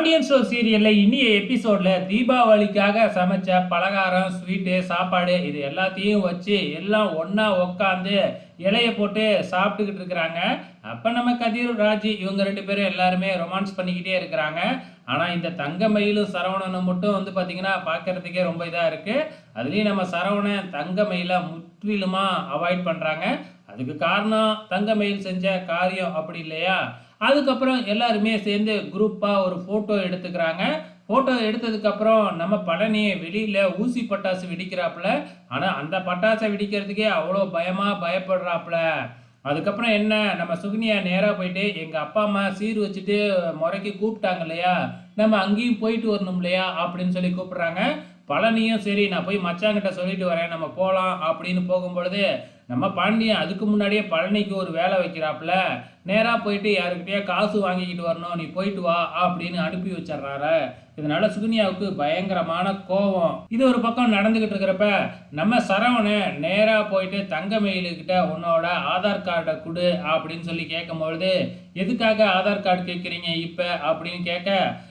Pandian show சீரியலில் இனிய எபிசோடில் தீபாவளிக்காக சமைச்ச பலகாரம் ஸ்வீட்டு சாப்பாடு இது எல்லாத்தையும் வச்சு எல்லாம் ஒன்றா உக்காந்து இலைய போட்டு சாப்பிட்டுக்கிட்டு இருக்கிறாங்க. அப்போ நம்ம கதிர் ராஜி இவங்க ரெண்டு பேரும் எல்லாருமே ரொமான்ஸ் பண்ணிக்கிட்டே இருக்கிறாங்க. ஆனால் இந்த தங்கமயிலும் சரவணனும் மட்டும் வந்து பார்த்திங்கன்னா பார்க்கறதுக்கே ரொம்ப இதாக இருக்குது அதுலேயும் நம்ம சரவணன் தங்கமயில முற்றிலுமாக அவாய்ட் பண்ணுறாங்க அதுக்கு காரணம் தங்கமயில் செஞ்ச காரியம் அப்படி இல்லையா? அதுக்கப்புறம் எல்லாருமே சேர்ந்து குரூப்பாக ஒரு ஃபோட்டோ எடுத்துக்கிறாங்க. ஃபோட்டோ எடுத்ததுக்கப்புறம் நம்ம பழனி வெளியில் ஊசி பட்டாசு வெடிக்கிறாப்புல. ஆனால் அந்த பட்டாசை வெடிக்கிறதுக்கே அவ்வளோ பயமாக பயப்படுறாப்புல. அதுக்கப்புறம் என்ன நம்ம சுகன்யா நேராக போயிட்டு எங்கள் அப்பா அம்மா சீர் வச்சுட்டு முறைக்கு கூப்பிட்டாங்க இல்லையா? நம்ம அங்கேயும் போயிட்டு வரணும் இல்லையா? அப்படின்னு சொல்லி கூப்பிட்றாங்க. பழனியும் சரி நான் போய் மச்சாங்கிட்ட சொல்லிட்டு வரேன் நம்ம போகலாம் அப்படின்னு போகும்பொழுது நம்ம பாண்டியன் அதுக்கு முன்னாடியே பழனிக்கு ஒரு வேலை வைக்கிறாப்புல. நேராக போயிட்டு யாருக்கிட்டேயே காசு வாங்கிக்கிட்டு வரணும் நீ போயிட்டு வா அப்படின்னு அனுப்பி வச்சிடுறாரு இதனால சுகன்யாவுக்கு பயங்கரமான கோபம் இது ஒரு பக்கம் நடந்துகிட்டு இருக்கிறப்ப நம்ம சரவணை நேராக போயிட்டு தங்கமயிலுக்கிட்ட உன்னோட ஆதார் கார்டை கொடு அப்படின்னு சொல்லி கேட்கும்பொழுது எதுக்காக ஆதார் கார்டு கேட்குறீங்க இப்போ? அப்படின்னு கேட்க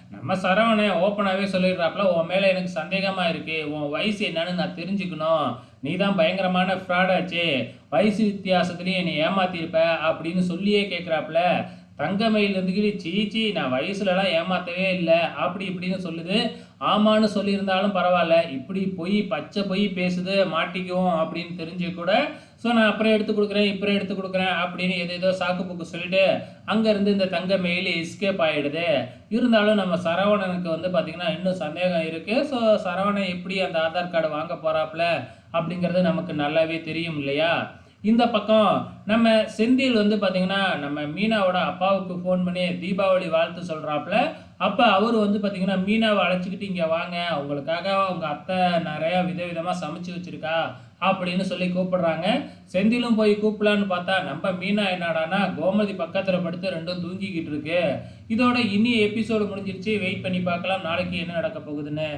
நம்ம சரவணை ஓப்பனாகவே சொல்லிடுறாப்புல உன் மேலே எனக்கு சந்தேகமாக இருக்குது உன் வயசு என்னன்னு நான் தெரிஞ்சுக்கணும். நீ தான் பயங்கரமான ஃப்ராடாச்சு வயசு வித்தியாசத்துலேயும் என்னை ஏமாத்திருப்ப அப்படின்னு சொல்லியே கேட்குறாப்புல. தங்கமயில் இருந்துக்கிட்டு சீச்சி நான் வயசுலலாம் ஏமாத்தவே இல்லை. அப்படி இப்படின்னு சொல்லுது. ஆமான்னு சொல்லியிருந்தாலும் பரவாயில்ல. இப்படி பொய் பச்சை பொய் பேசுது மாட்டிக்குவோம் அப்படின்னு தெரிஞ்சு கூட ஸோ நான் அப்புறம் எடுத்து கொடுக்குறேன் இப்போ எடுத்து கொடுக்குறேன் அப்படின்னு எது ஏதோ சாக்கு போக்கு சொல்லிட்டு அங்கேருந்து இந்த தங்க மெயில் எஸ்கேப் ஆகிடுது இருந்தாலும் நம்ம சரவணனுக்கு வந்து பார்த்திங்கன்னா இன்னும் சந்தேகம் இருக்குது ஸோ சரவணன் எப்படி அந்த ஆதார் கார்டு வாங்க போகிறாப்புல அப்படிங்கிறது நமக்கு நல்லாவே தெரியும் இல்லையா? இந்த பக்கம் நம்ம செந்தில் வந்து பார்த்திங்கன்னா நம்ம மீனாவோட அப்பாவுக்கு ஃபோன் பண்ணி தீபாவளி வாழ்த்து சொல்கிறாப்புல அப்போ அவர் வந்து பார்த்திங்கன்னா மீனாவை அழைச்சிக்கிட்டு இங்கே வாங்க. உங்களுக்காக உங்கள் அத்தை நிறையா விதவிதமாக சமைச்சு வச்சுருக்கா அப்படின்னு சொல்லி கூப்பிடுறாங்க. செந்திலும் போய் கூப்பிடலான்னு பார்த்தா நம்ம மீனா என்னடானா கோமதி பக்கத்தில் படுத்து ரெண்டும் தூங்கிக்கிட்டு இருக்கு. இதோட இனி எபிசோடு முடிஞ்சிருச்சு. வெயிட் பண்ணி பார்க்கலாம். நாளைக்கு என்ன நடக்க போகுதுன்னு.